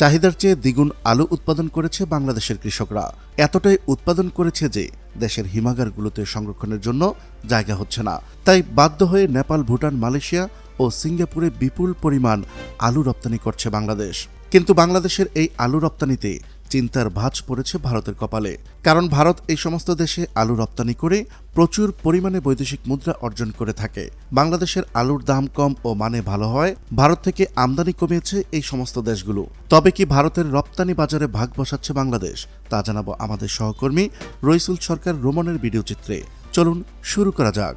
চাহিদার চেয়ে দ্বিগুণ আলু উৎপাদন করেছে বাংলাদেশের কৃষকরা। এতটাই উৎপাদন করেছে যে দেশের হিমাগারগুলোতে সংরক্ষণের জন্য জায়গা হচ্ছে না। তাই বাধ্য হয়ে নেপাল, ভুটান, মালয়েশিয়া ও সিঙ্গাপুরে বিপুল পরিমাণ আলু রপ্তানি করছে বাংলাদেশ। কিন্তু বাংলাদেশের এই আলু রপ্তানিতে চিন্তার ভাঁজ পড়েছে ভারতের কপালে। কারণ ভারত এই সমস্ত দেশে আলু রপ্তানি করে প্রচুর পরিমাণে বৈদেশিক মুদ্রা অর্জন করে থাকে। বাংলাদেশের আলুর দাম কম ও মানে ভালো হয়। ভারত থেকে আমদানি কমিয়েছে এই সমস্ত দেশগুলো। তবে কি ভারতের রপ্তানি বাজারে ভাগ বসাচ্ছে বাংলাদেশ? তা জানাব আমাদের সহকর্মী রইসুল সরকার রোমনের ভিডিও চিত্রে। চলুন শুরু করা যাক।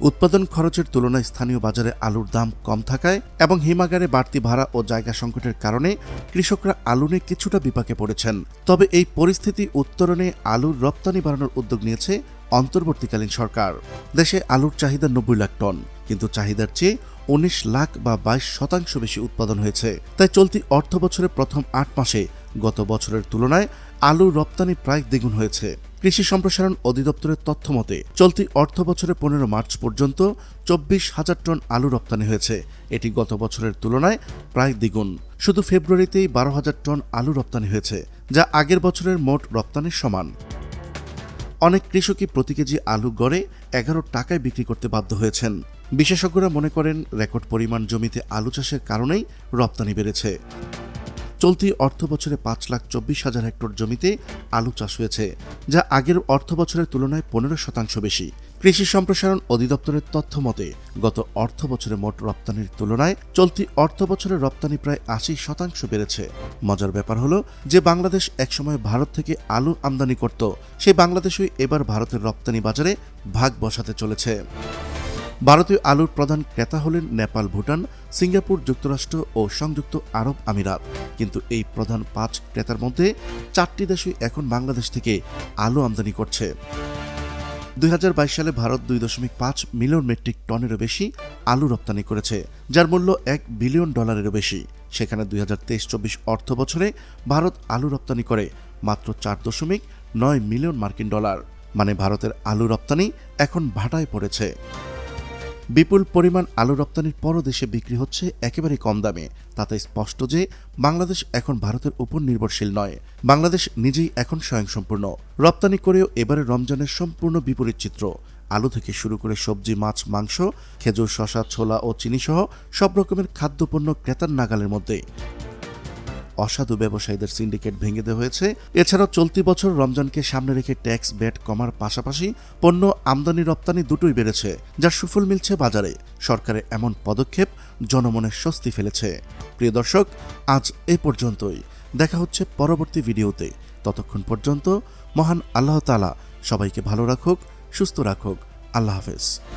উৎপাদন খরচের তুলনায় স্থানীয় বাজারে আলুর দাম কম থাকায় এবং হিমাগারে বাড়তি ভাড়া ও জায়গা সংকটের কারণে কৃষকরা আলু নিয়ে কিছুটা বিপাকে পড়েছেন। তবে এই পরিস্থিতি উত্তরণে আলুর রপ্তানি বাড়ানোর উদ্যোগ নিয়েছে অন্তর্বর্তীকালীন সরকার। দেশে আলুর চাহিদা নব্বই লাখ টন, কিন্তু চাহিদার চেয়ে উনিশ লাখ বা বাইশ শতাংশ বেশি উৎপাদন হয়েছে। তাই চলতি অর্থ বছরের প্রথম আট মাসে গত বছরের তুলনায় আলু রপ্তানি প্রায় দ্বিগুণ হয়েছে। কৃষি সম্প্রসারণ অধিদপ্তরের তথ্য মতে, চলতি অর্থ বছরের পনেরো মার্চ পর্যন্ত চব্বিশ হাজার টন আলু রপ্তানি হয়েছে। এটি গত বছরের তুলনায় প্রায় দ্বিগুণ। শুধু ফেব্রুয়ারিতেই বারো হাজার টন আলু রপ্তানি হয়েছে, যা আগের বছরের মোট রপ্তানির সমান। অনেক কৃষকই প্রতি কেজি আলু গড়ে এগারো টাকায় বিক্রি করতে বাধ্য হয়েছেন। বিশেষজ্ঞরা মনে করেন, রেকর্ড পরিমাণ জমিতে আলু চাষের কারণেই রপ্তানি বেড়েছে। চলতি অর্থ বছরে পাঁচ লাখ চব্বিশ হাজার হেক্টর জমিতে আলু চাষ হয়েছে, যা আগের অর্থ বছরের তুলনায় পনেরো শতাংশ বেশি। কৃষি সম্প্রসারণ অধিদপ্তরের তথ্য মতে, গত অর্থ বছরে মোট রপ্তানির তুলনায় চলতি অর্থ বছরের রপ্তানি প্রায় আশি শতাংশ বেড়েছে। মজার ব্যাপার হলো যে বাংলাদেশ একসময় ভারত থেকে আলু আমদানি করত, সেই বাংলাদেশই এবার ভারতের রপ্তানি বাজারে ভাগ বসাতে চলেছে। ভারতীয় আলুর প্রধান ক্রেতা হলেন নেপাল, ভুটান, সিঙ্গাপুর, যুক্তরাষ্ট্র ও সংযুক্ত আরব আমিরাত। কিন্তু এই প্রধান পাঁচ ক্রেতার মধ্যে চারটি দেশই এখন বাংলাদেশ থেকে আলু আমদানি করছে। দুই হাজার বাইশ সালে ভারত দুই দশমিক পাঁচ মিলিয়ন মেট্রিক টনেরও বেশি আলু রপ্তানি করেছে, যার মূল্য এক বিলিয়ন ডলারেরও বেশি। সেখানে দুই হাজার তেইশ চব্বিশ অর্থ বছরে ভারত আলু রপ্তানি করে মাত্র চার দশমিক নয় মিলিয়ন মার্কিন ডলার। মানে ভারতের আলু রপ্তানি এখন ভাটায় পড়েছে। বিপুল পরিমাণ আলু রপ্তানির পরও দেশে বিক্রি হচ্ছে একেবারে কম দামে। তাতে স্পষ্ট যে, বাংলাদেশ এখন ভারতের উপর নির্ভরশীল নয়। বাংলাদেশ নিজেই এখন স্বয়ংসম্পূর্ণ। রপ্তানি করেও এবারে রমজানের সম্পূর্ণ বিপরীত চিত্র। আলু থেকে শুরু করে সবজি, মাছ, মাংস, খেজুর শশা ছোলা ও চিনিসহ সব রকমের খাদ্যপণ্য ক্রেতার নাগালের মধ্যে অসাধু ব্যবসায়ীদের সিন্ডিকেট ভেঙে দেওয়া হয়েছে। এছাড়াও চলতি বছর রমজানকে সামনে রেখে ট্যাক্স ব্যাট কমার পাশাপাশি পণ্য আমদানি রপ্তানি দুটোই বেড়েছে যার সুফল মিলছে বাজারে। সরকারের এমন পদক্ষেপ জনমনে স্বস্তি ফেলেছে। প্রিয় দর্শক, আজ এ পর্যন্তই। দেখা হচ্ছে পরবর্তী ভিডিওতে। ততক্ষণ পর্যন্ত মহান আল্লাহ তালা সবাইকে ভালো রাখুক, সুস্থ রাখুক। আল্লাহ হাফেজ।